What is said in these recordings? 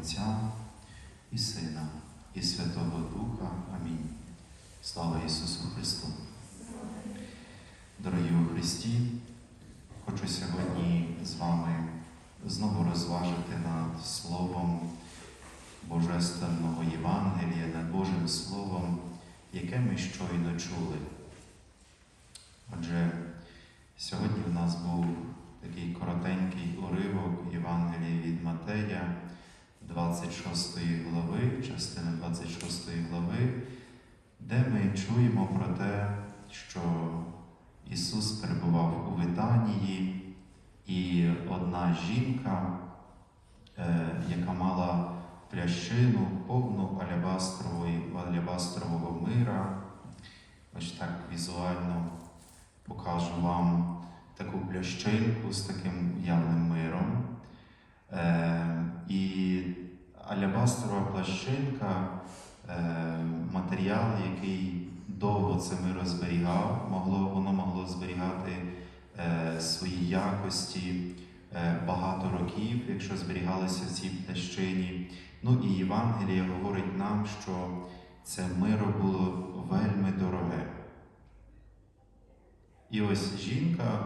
Отця і Сина, і Святого Духа. Амінь. Слава Ісусу Христу! Дорогі у Христі, хочу сьогодні з вами знову розважити над Словом Божественного Євангелія, над Божим Словом, яке ми щойно чули. Отже, сьогодні в нас був такий коротенький уривок Євангелія від Матея, 26 глави, частина 26 глави, де ми чуємо про те, що Ісус перебував у Витанії, і одна жінка, е, яка мала плящину повну алябастрового мира, ось так візуально покажу вам таку плящинку з таким явним миром. Е, і алябастрова плащинка, е, матеріал, який довго це миро зберігав, могло, воно могло зберігати е, свої якості е, багато років, якщо зберігалися в цій плящині. Ну і Євангеліє говорить нам, що це миро було вельми дороге. І ось жінка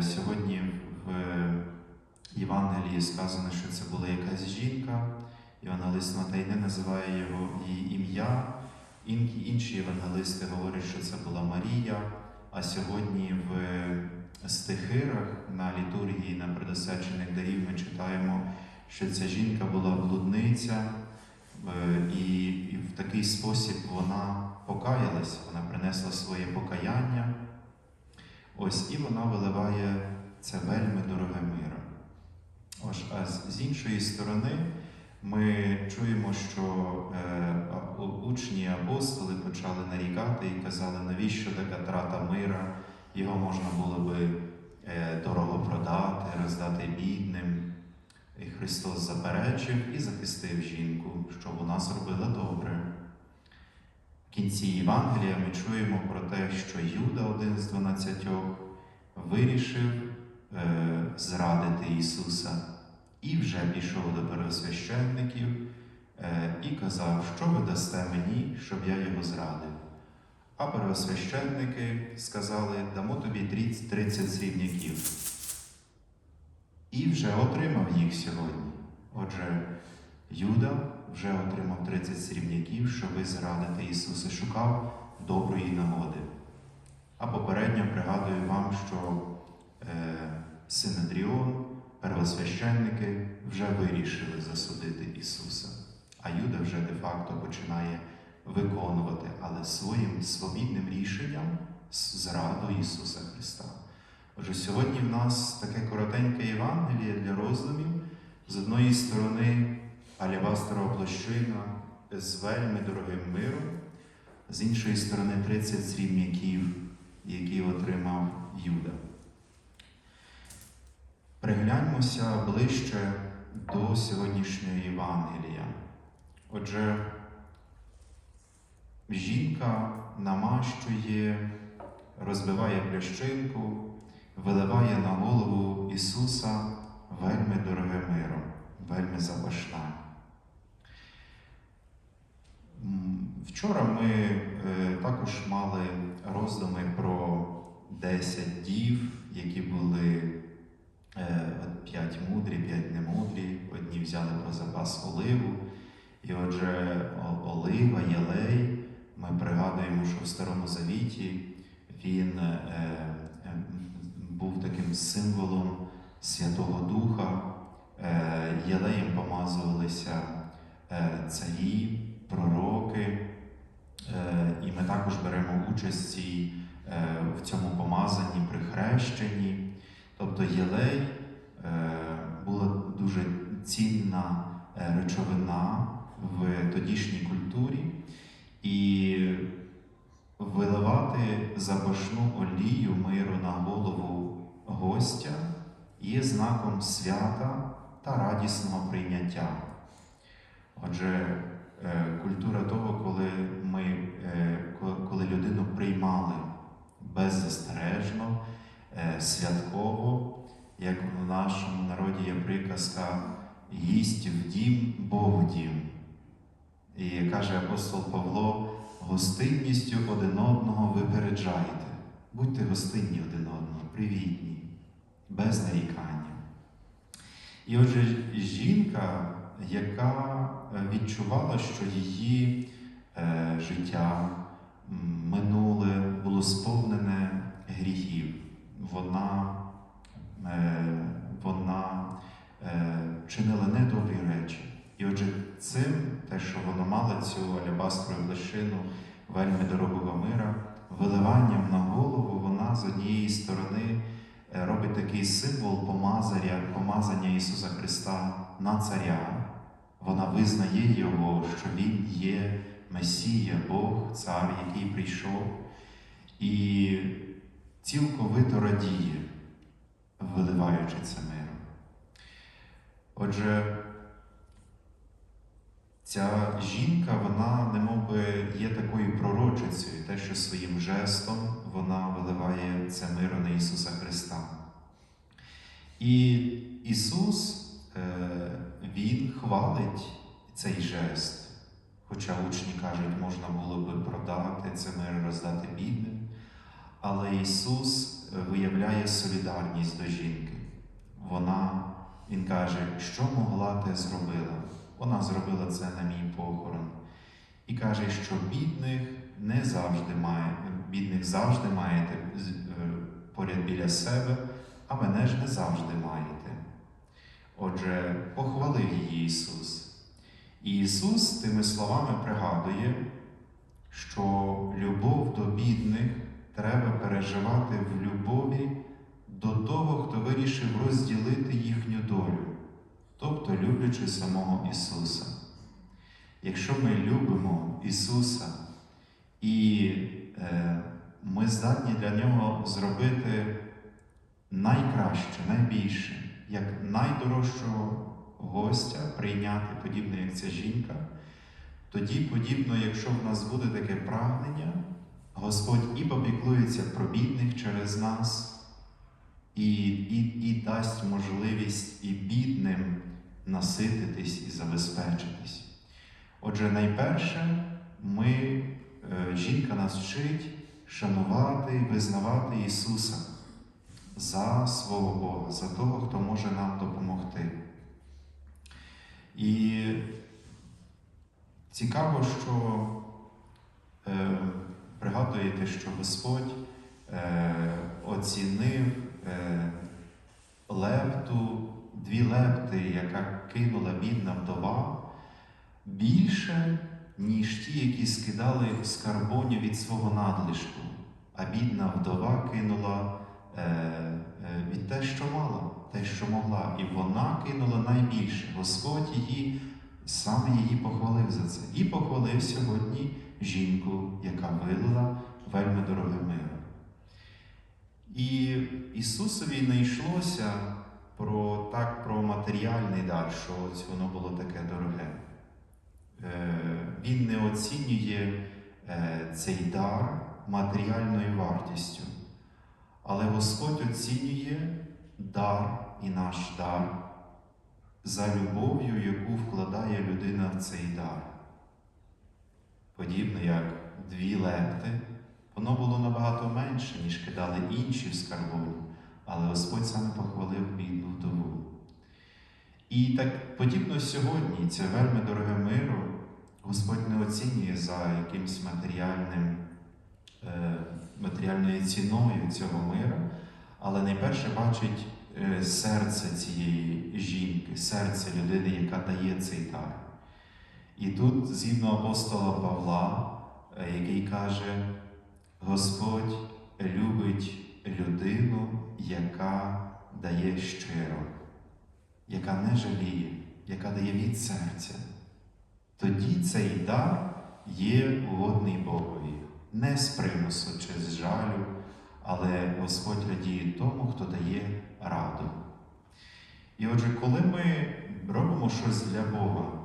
сьогодні в Євангелії сказано, що це була якась жінка. Євангелист Матей не називає його її ім'я. Ін- Інші євангелисти говорять, що це була Марія. А сьогодні в стихирах на літургії на предосвячених дарів ми читаємо, що ця жінка була блудниця, е, і, і в такий спосіб вона покаялась, вона принесла своє покаяння. Ось і вона виливає це вельми дороге миро. Ось, а з- іншої сторони, ми чуємо, що е, учні апостоли почали нарікати і казали, навіщо така трата мира, його можна було би е, дорого продати, роздати бідним. І Христос заперечив і захистив жінку, що вона зробила добре. В кінці Євангелія ми чуємо про те, що Юда, один з дванадцятьох, вирішив зрадити Ісуса і вже пішов до первосвященників е, і казав, що ви дасте мені, щоб я його зрадив. А первосвященники сказали, дамо тобі 30 30 срібняків. І вже отримав їх сьогодні. Отже, Юда вже отримав 30 срібняків, щоби зрадити Ісуса, шукав доброї нагоди. А попередньо пригадую вам, що е, Синедріон, первосвященники вже вирішили засудити Ісуса. А Юда вже де-факто починає виконувати, але своїм свобідним рішенням зраду Ісуса Христа. Отже, сьогодні в нас таке коротеньке Євангеліє для роздумів. З одної сторони, алябастрова площина з вельми дорогим миром, з іншої сторони, 30 срібняків, які отримав Юда. Пригляньмося ближче до сьогоднішнього Євангелія. Отже, жінка намащує, розбиває плящинку, виливає на голову Ісуса вельми дороге миро, вельми запашне. Вчора ми е, також мали роздуми про 10 дів, які були п'ять мудрі, п'ять немудрі. Одні взяли про запас оливу. І отже, олива, єлей, ми пригадуємо, що в Старому Завіті він е, е, був таким символом Святого Духа. Е, єлеєм помазувалися е, царі, пророки. Е, і ми також беремо участь е, в цьому помазанні при хрещенні. Тобто єлей е, була дуже цінна е, речовина в тодішній культурі, і виливати запашну олію миру на голову гостя є знаком свята та радісного прийняття. Отже, е, культура того, коли ми, коли людину приймали беззастережно, святково, як у нашому народі є приказка гість в дім, Бог в дім. І каже апостол Павло, гостинністю один одного випереджайте. Будьте гостинні один одного, привітні, без нарікання. І отже, жінка, яка е, відчувала, що її е, життя минуле було сповнене гріхів, вона, е, вона е, чинила недобрі речі. І отже, цим, те, що вона мала цю алябастрову площину вельми дорогого мира, виливанням на голову, вона з однієї сторони е, робить такий символ помазання, помазання Ісуса Христа на царя. Вона визнає Його, що Він є Месія, Бог, цар, який прийшов, і цілковито радіє, виливаючи це миром. Отже, Ця жінка, вона немовби є такою пророчицею, те, що своїм жестом вона виливає це миро на Ісуса Христа. І Ісус, е, Він хвалить цей жест. Хоча учні кажуть, можна було би продати це мир, роздати бідним. Але Ісус виявляє солідарність до жінки. Вона, Він каже, що могла ти зробила? Вона зробила це на мій похорон. І каже, що бідних не завжди має, бідних завжди маєте е, поряд біля себе, а мене ж не завжди маєте. Отже, похвалив її Ісус. І Ісус тими словами пригадує, що любов до бідних треба переживати в любові до того, хто вирішив розділити їхню долю тобто люблячи самого Ісуса. Якщо ми любимо Ісуса і е, ми здатні для Нього зробити найкраще, найбільше, як найдорожчого гостя прийняти, подібно як ця жінка, тоді, подібно, якщо в нас буде таке прагнення, Господь і попіклується про бідних через нас, і, і, і дасть можливість і бідним насититись і забезпечитись. Отже, найперше, ми, е, жінка нас вчить шанувати і визнавати Ісуса за свого Бога, за того, хто може нам допомогти. І цікаво, що е, пригадуєте, що Господь е, оцінив е, лепту, дві лепти, яка кинула бідна вдова, більше, ніж ті, які скидали скарбоню від свого надлишку. А бідна вдова кинула е, е, від те, що мала, те, що могла. І вона кинула найбільше. Господь її саме її похвалив за це. І похвалив сьогодні жінку, яка вилила вельми дороге миро. І Ісусові не йшлося про так про матеріальний дар, що ось воно було таке дороге. Е, Він не оцінює е, цей дар матеріальною вартістю, але Господь оцінює дар і наш дар за любов'ю, яку вкладає людина в цей дар. Подібно як дві лепти, воно було набагато менше, ніж кидали інші в скарбоні, але Господь саме похвалив бідну вдову. І так подібно сьогодні це вельми дороге миро, Господь не оцінює за якимсь матеріальним, е, матеріальною ціною цього мира, але найперше бачить е, серце цієї жінки, серце людини, яка дає цей дар. І тут, згідно апостола Павла, е, який каже, Господь любить людину, яка дає щиро, яка не жаліє, яка дає від серця. Тоді цей дар є угодний Богові, не з примусу чи з жалю, але Господь радіє тому, хто дає раду. І отже, коли ми робимо щось для Бога,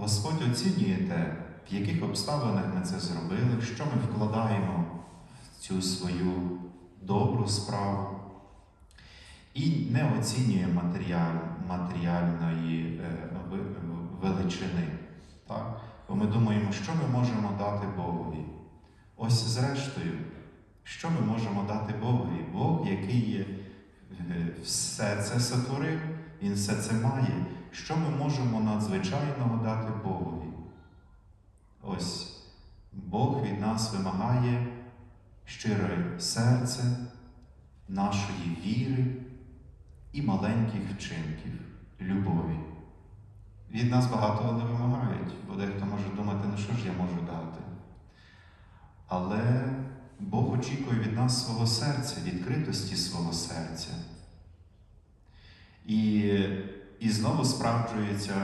Господь оцінює те, в яких обставинах ми це зробили, що ми вкладаємо в цю свою добру справу. і не оцінює матеріаль, матеріальної е, величини. Так? Бо ми думаємо, що ми можемо дати Богові. Ось зрештою, що ми можемо дати Богові? Бог, який є, е, все це сотворив, Він все це має. Що ми можемо надзвичайного дати Богові? Ось Бог від нас вимагає щире серце, нашої віри і маленьких вчинків, любові. Від нас багато не вимагають, бо дехто може думати, ну що ж я можу дати. Але Бог очікує від нас свого серця, відкритості свого серця. І, і знову справджується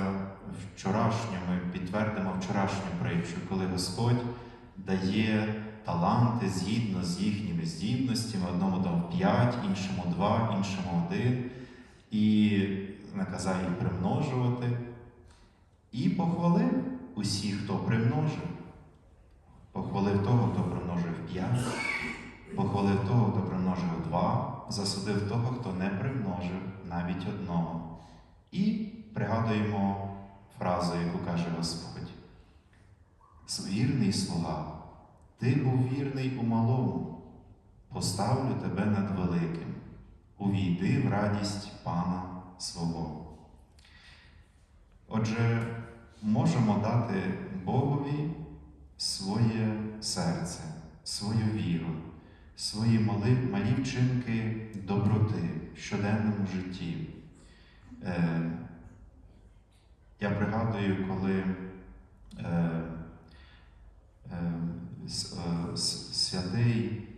вчорашнє, ми підтвердимо вчорашню притчу, коли Господь дає таланти згідно з їхніми здібностями, одному дав п'ять, іншому два, іншому один, і наказав їх примножувати. І похвалив усіх, хто примножив. Похвалив того, хто примножив п'ять, похвалив того, хто примножив два, засудив того, хто не примножив навіть одного. І пригадуємо фразу, яку каже Господь. Вірний слуга, ти був вірний у малому, поставлю тебе над великим, увійди в радість Пана свого. Отже, можемо дати Богові своє серце, свою віру, свої мали, малі вчинки доброти в щоденному житті. Е, я пригадую, коли е, е, святий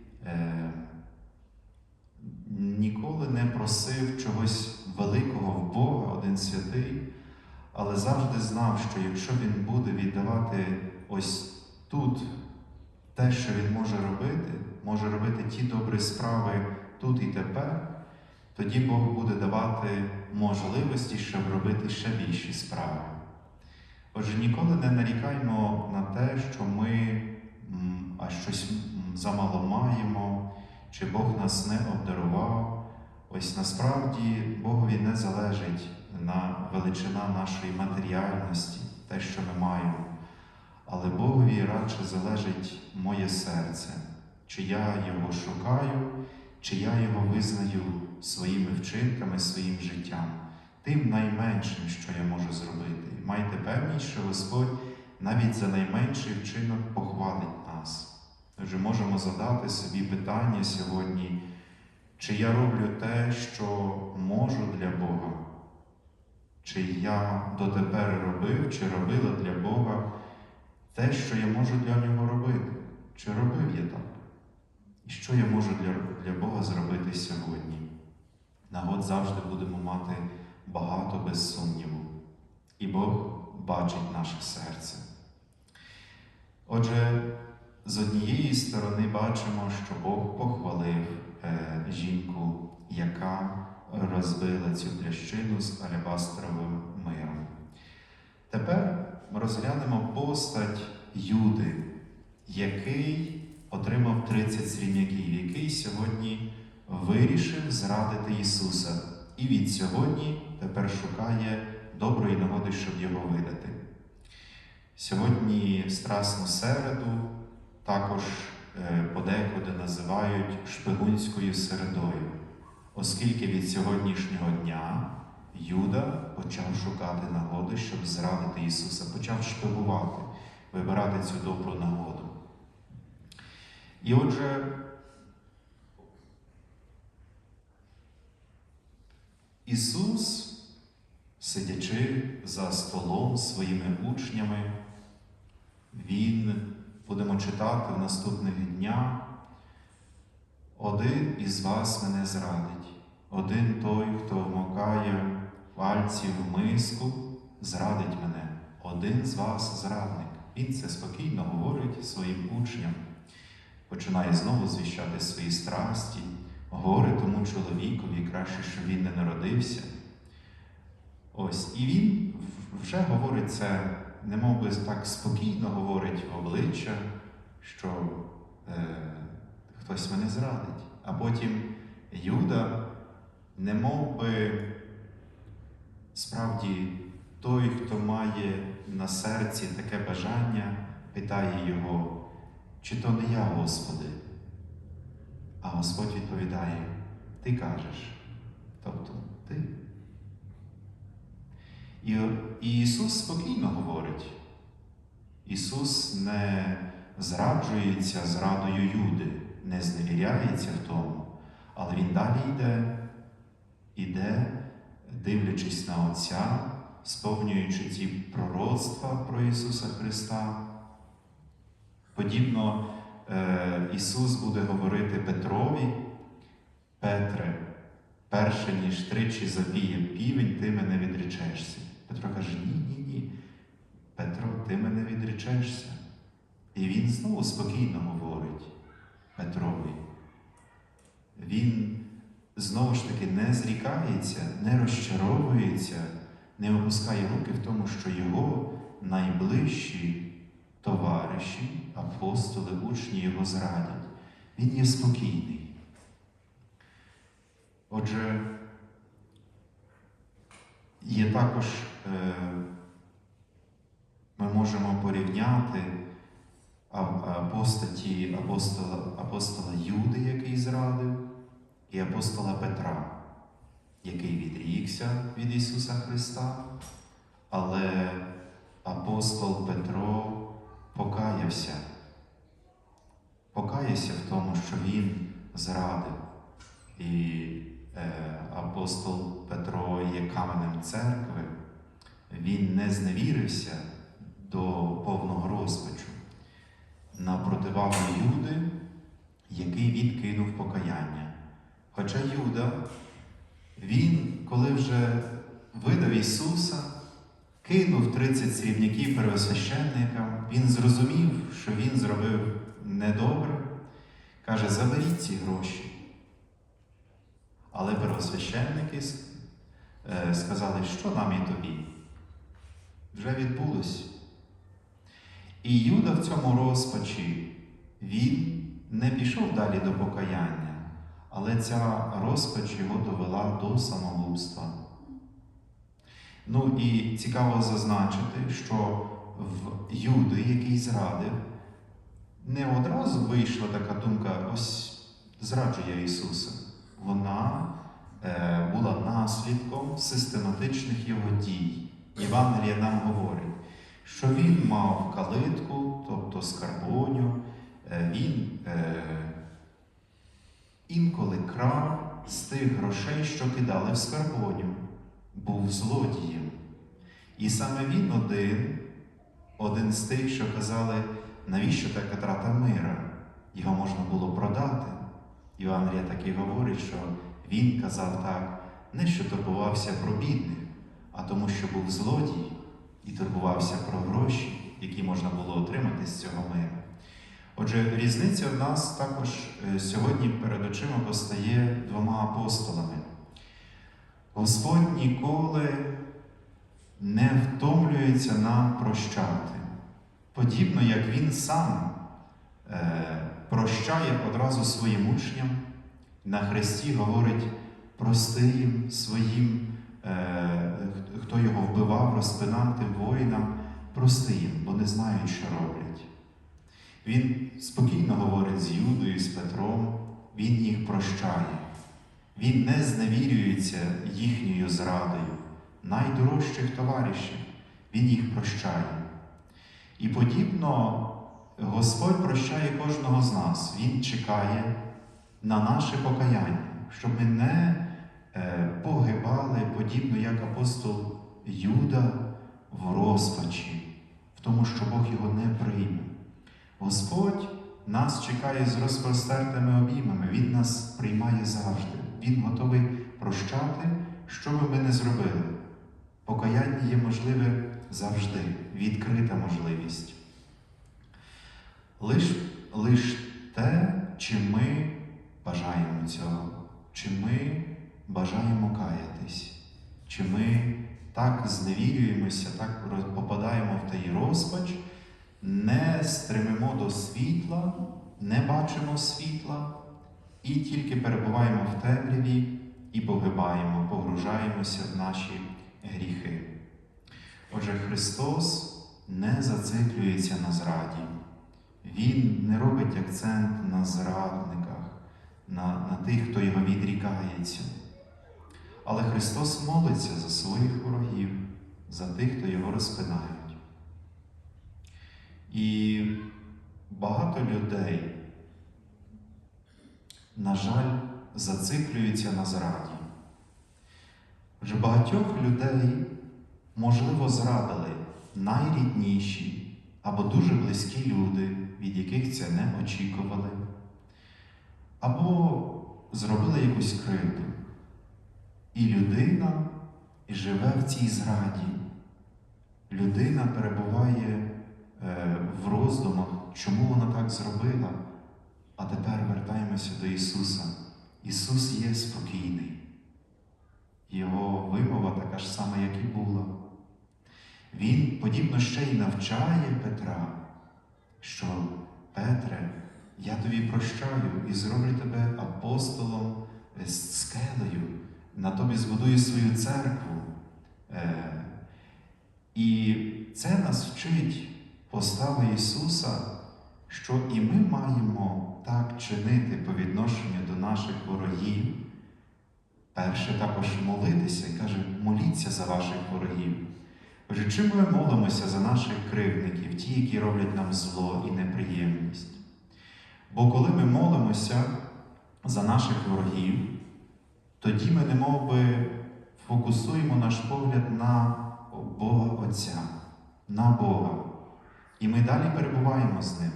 ніколи не просив чогось великого в Бога, один святий, але завжди знав, що якщо він буде віддавати ось тут те, що він може робити, може робити ті добрі справи тут і тепер, тоді Бог буде давати можливості, щоб робити ще більші справи. Отже, ніколи не нарікаймо на те, що ми а щось замало маємо, чи Бог нас не обдарував. Ось насправді Богові не залежить на величина нашої матеріальності, те, що ми маємо. Але Богові радше залежить моє серце, чи я його шукаю, чи я його визнаю своїми вчинками, своїм життям, тим найменшим, що я можу зробити. Майте певність, що Господь навіть за найменший вчинок похвалить нас. Отже, можемо задати собі питання сьогодні, чи я роблю те, що можу для Бога, чи я дотепер робив, чи робила для Бога те, що я можу для нього робити, чи робив я так? І що я можу для, для Бога зробити сьогодні? Нагод завжди будемо мати багато без сумніву. І Бог бачить наше серце. Отже, з однієї сторони бачимо, що Бог похвалив е, жінку, яка розбила цю плящину з алебастровим миром. Тепер розглянемо постать Юди, який отримав 30 срібняків, який сьогодні вирішив зрадити Ісуса. І від сьогодні тепер шукає доброї нагоди, щоб його видати. Сьогодні Страсну середу також е, подекуди називають шпигунською середою, оскільки від сьогоднішнього дня Юда почав шукати нагоди, щоб зрадити Ісуса, почав шпигувати, вибирати цю добру нагоду. І отже, Ісус, сидячи за столом своїми учнями, Він, будемо читати в наступних днях, один із вас мене зрадить, один той, хто вмокає пальці в миску, зрадить мене, один з вас зрадник. Він це спокійно говорить своїм учням, починає знову звіщати свої страсті, горе тому чоловікові, краще, щоб він не народився. Ось, і він вже говорить це, немов би так спокійно говорить в обличчя, що е, хтось мене зрадить. А потім Юда не мов би справді той, хто має на серці таке бажання, питає його, чи то не я, Господи? А Господь відповідає, Ти кажеш, тобто ти. І, і Ісус спокійно говорить. Ісус не зраджується зрадою Юди, не зневіряється в тому, але Він далі йде, іде, дивлячись на Отця, сповнюючи ті пророцтва про Ісуса Христа. Подібно Ісус буде говорити Петрові, Петре, перше ніж тричі запіє півень, ти мене відречешся. Петро каже: Ні, ні, ні. Петро, ти мене відречешся. І він знову спокійно говорить Петрові. Він знову ж таки не зрікається, не розчаровується, не опускає руки в тому, що його найближчі товариші, апостоли, учні його зрадять. Він є спокійний. Отже, є також, е, ми можемо порівняти апостаті апостола, апостола Юди, який зрадив, і апостола Петра, який відрікся від Ісуса Христа, але апостол Петро покаявся, покаявся в тому, що він зрадив. І е, апостол Петро є каменем церкви, він не зневірився до повного розпачу на противагу Юди, який відкинув покаяння. Хоча Юда, він, коли вже видав Ісуса, кинув 30 срібняків первосвященникам, він зрозумів, що він зробив недобре, каже, заберіть ці гроші. Але первосвященники е, сказали, що нам і тобі. Вже відбулось. І Юда в цьому розпачі, він не пішов далі до покаяння, але ця розпач його довела до самогубства. Ну і цікаво зазначити, що в Юди, який зрадив, не одразу вийшла така думка, ось зраджу я Ісуса. Вона е, була наслідком систематичних його дій. Євангелія нам говорить, що він мав калитку, тобто скарбоню, е, він е, інколи крав з тих грошей, що кидали в скарбоню, був злодієм. І саме він один, один з тих, що казали, навіщо така трата мира? Його можна було продати. Івангелія так і говорить, що він казав так, не що турбувався про бідних, а тому, що був злодій і турбувався про гроші, які можна було отримати з цього миру. Отже, різниця в нас також е, сьогодні перед очима постає двома апостолами. Господь ніколи не втомлюється нам прощати, подібно як Він сам е, прощає одразу своїм учням, на Христі говорить, прости їм своїм, е, хто його вбивав, розпинав тим воїнам, прости їм, бо не знають, що роблять. Він спокійно говорить з Юдою, з Петром, Він їх прощає. Він не зневірюється їхньою зрадою, найдорожчих товаришів, Він їх прощає. І подібно Господь прощає кожного з нас. Він чекає на наше покаяння, щоб ми не е, погибали, подібно як апостол Юда в розпачі, в тому, що Бог його не прийме. Господь нас чекає з розпростертими обіймами, Він нас приймає завжди. Він готовий прощати, що би ми не зробили. Покаяння є можливе завжди, відкрита можливість. Лиш, лиш те, чи ми бажаємо цього, чи ми бажаємо каятись, чи ми так зневірюємося, так попадаємо в той розпач, не стремимо до світла, не бачимо світла і тільки перебуваємо в темряві і погибаємо, погружаємося в наші гріхи. Отже, Христос не зациклюється на зраді. Він не робить акцент на зрадниках, на, на тих, хто його відрікається. Але Христос молиться за своїх ворогів, за тих, хто його розпинають. І багато людей, на жаль, зациклюються на зраді. Вже багатьох людей, можливо, зрадили найрідніші або дуже близькі люди, від яких це не очікували, або зробили якусь кривду. І людина живе в цій зраді. Людина перебуває е, в роздумах, чому вона так зробила. А тепер вертаємося до Ісуса. Ісус є спокійний. Його вимова така ж сама, як і була. Він, подібно ще й навчає Петра, що Петре, я тобі прощаю і зроблю тебе апостолом з скелею, на тобі збудую свою церкву. Е, І це нас вчить постава Ісуса, що і ми маємо так чинити по відношенню до наших ворогів. Перше також молитися і каже, моліться за ваших ворогів. Отже, чим ми молимося за наших кривдників, ті, які роблять нам зло і неприємність? Бо коли ми молимося за наших ворогів, тоді ми немов би фокусуємо наш погляд на Бога Отця, на Бога. І ми далі перебуваємо з Ним.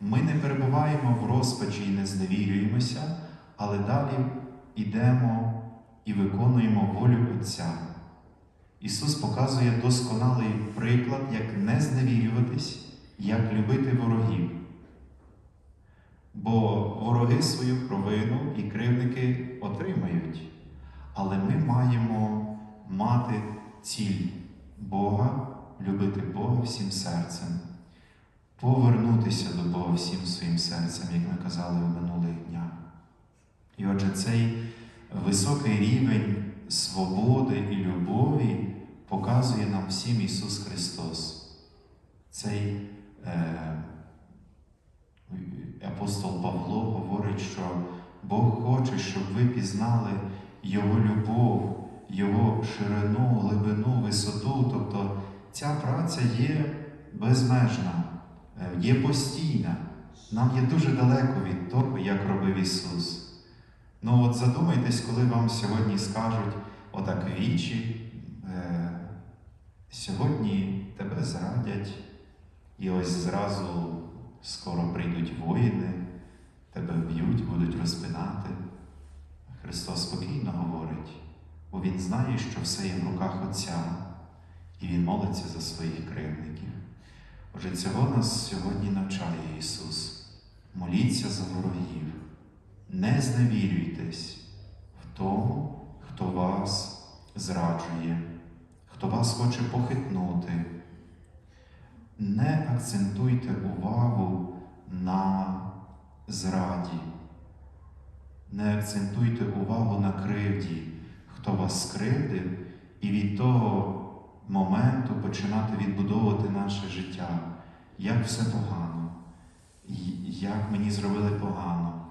Ми не перебуваємо в розпачі і не зневірюємося, але далі йдемо і виконуємо волю Отця. Ісус показує досконалий приклад, як не зневірюватись, як любити ворогів. Бо вороги свою провину і кривники отримають. Але ми маємо мати ціль Бога, любити Бога всім серцем, повернутися до Бога всім своїм серцем, як ми казали в минулих днях. І отже, цей високий рівень свободи і любові показує нам всім Ісус Христос. Цей е, апостол Павло говорить, що Бог хоче, щоб ви пізнали Його любов, Його ширину, глибину, висоту. Тобто ця праця є безмежна, є постійна. Нам є дуже далеко від того, як робив Ісус. Ну от задумайтесь, коли вам сьогодні скажуть отак вічі, е, сьогодні тебе зрадять, і ось зразу скоро прийдуть воїни, тебе вб'ють, будуть розпинати. Христос спокійно говорить, бо Він знає, що все є в руках Отця, і Він молиться за своїх кривдників. Отже, цього нас сьогодні навчає Ісус. Моліться за ворогів. Не зневірюйтесь в тому, хто вас зраджує, хто вас хоче похитнути. Не акцентуйте увагу на зраді, не акцентуйте увагу на кривді, хто вас скривдив, і від того моменту починати відбудовувати наше життя, як все погано, як мені зробили погано.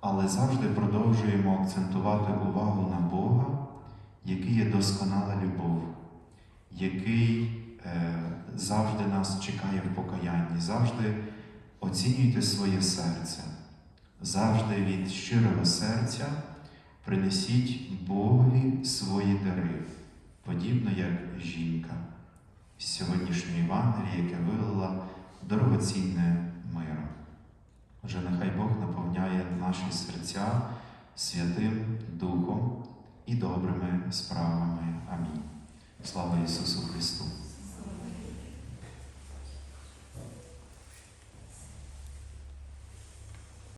Але завжди продовжуємо акцентувати увагу на Бога, який є досконала любов, який е, завжди нас чекає в покаянні, завжди оцінюйте своє серце, завжди від щирого серця принесіть Богові свої дари, подібно як жінка з сьогоднішньої Євангелії, яке вилила дорогоцінне миром. Отже, нехай Бог наповняє наші серця Святим Духом і добрими справами. Амінь. Слава Ісусу Христу!